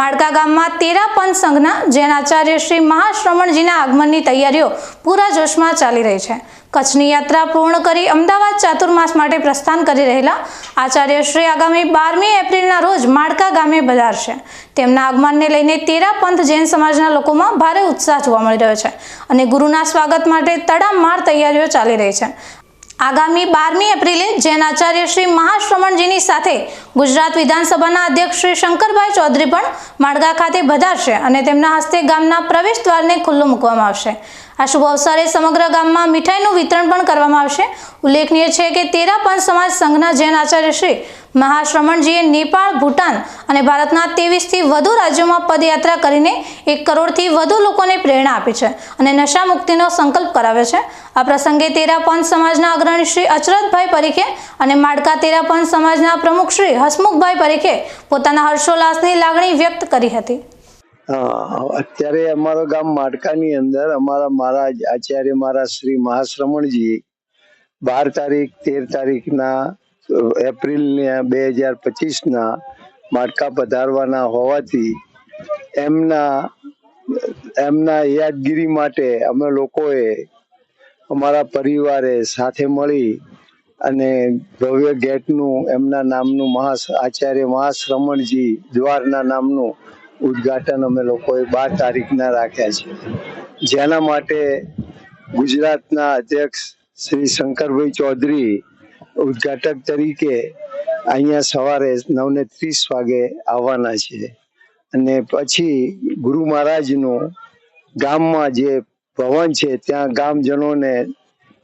માળકા ગામમાં તેરા પંથ સંઘના જૈન આચાર્ય શ્રી મહાશ્રમણજીના આગમનની તૈયારીઓ પૂરા જોશમાં ચાલી રહી છે. કચ્છની યાત્રા પૂર્ણ કરી અમદાવાદ ચાતુર્માસ માટે પ્રસ્થાન કરી રહેલા આચાર્ય શ્રી આગામી બારમી એપ્રિલના રોજ માળકા ગામે પધારશે તેમના આગમનને લઈને તેરા પંથ જૈન સમાજના લોકોમાં ભારે ઉત્સાહ જોવા મળી રહ્યો છે અને ગુરુના સ્વાગત માટે તડામાર તૈયારીઓ ચાલી રહી છે. આગામી બારમી એપ્રિલે જૈન આચાર્ય શ્રી મહાશ્રમણજીની સાથે ગુજરાત વિધાનસભાના અધ્યક્ષ શ્રી શંકરભાઈ ચૌધરી પણ માળગા ખાતે વધારશે અને તેમના હસ્તે ગામના પ્રવેશ દ્વારને ખુલ્લું મૂકવામાં આવશે. આ શુભ અવસરે સમગ્ર ગામમાં મીઠાઈનું વિતરણ પણ કરવામાં આવશે. ઉલ્લેખનીય છે કે તેરા પંચ સમાજ સંઘના જૈન આચાર્ય શ્રી મહાશ્રમણજીએ નેપાળ, ભૂટાન અને ભારતના ત્રેવીસથી વધુ રાજ્યોમાં પદયાત્રા કરીને એક કરોડથી વધુ લોકોને પ્રેરણા આપી છે અને નશા મુક્તિનો સંકલ્પ કરાવ્યો છે. આ પ્રસંગે તેરા પંચ સમાજના અગ્રણી શ્રી અચરતભાઈ પરીખે અને માડકા તેરા પંચ સમાજના પ્રમુખ શ્રી હસમુખભાઈ પરીખે પોતાના હર્ષોલ્લાસની લાગણી વ્યક્ત કરી હતી. અત્યારે અમારો ગામ માડકાની અંદર અમારા મહારાજ આચાર્ય મારા શ્રી મહાશ્રમણજી બાર તારીખ, તેર તારીખના એપ્રિલ બે હજાર પચીસના માડકા પધારવાના હોવાથી એમના એમના યાદગીરી માટે અમે લોકોએ અમારા પરિવારે સાથે મળી અને ભવ્ય ગેટનું, એમના નામનું મહા આચાર્ય મહાશ્રમણજી દ્વારના નામનું ઉદ્ઘાટન અમે લોકોએ બાર તારીખના રાખ્યા છે. જેના માટે ગુજરાતના અધ્યક્ષ શ્રી શંકરભાઈ ચૌધરી ઉદ્ઘાટક તરીકે અહીંયા સવારે નવને ત્રીસ વાગે આવવાના છે. અને પછી ગુરુ મહારાજનું ગામમાં જે ભવન છે, ત્યાં ગામજનોને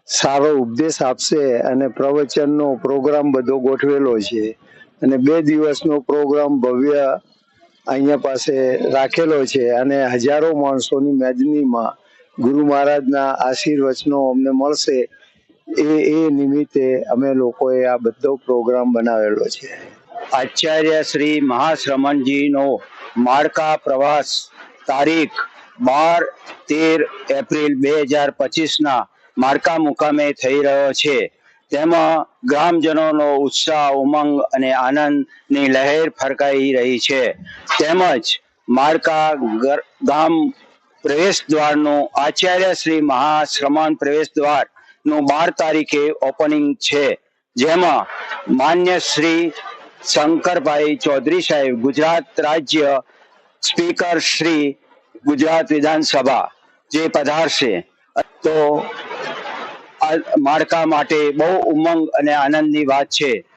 સારો ઉપદેશ આપશે અને પ્રવચનનો પ્રોગ્રામ બધો ગોઠવેલો છે. અને બે દિવસનો પ્રોગ્રામ ભવ્ય અહીંયા પાસે રાખેલો છે અને હજારો માણસોની મેદનીમાં ગુરુ મહારાજના આશીર્વચનો અમને મળશે. એ એ નિમિત્તે અમે લોકોએ આ બધો પ્રોગ્રામ બનાવેલો છે. આચાર્ય શ્રી મહાશ્રમણજીનો માળકા પ્રવાસ તારીખ બાર તેર એપ્રિલ બે હજાર પચીસના માળકા મુકામે થઈ રહ્યો છે. તેમાં ગ્રામજનોનો ઉત્સાહ, ઉમંગ અને આનંદની લહેર ફરકાઈ રહી છે. તેમજ માળકા ગામ પ્રવેશ દ્વારનું આચાર્ય શ્રી મહાશ્રમણ પ્રવેશ દ્વારનું બાર તારીખે ઓપનિંગ છે. જેમાં માન્ય શ્રી શંકરભાઈ ચૌધરી સાહેબ, ગુજરાત રાજ્ય સ્પીકર શ્રી ગુજરાત વિધાનસભા જે પધારશે. તો આ માટે બહુ ઉમંગ અને આનંદની વાત છે.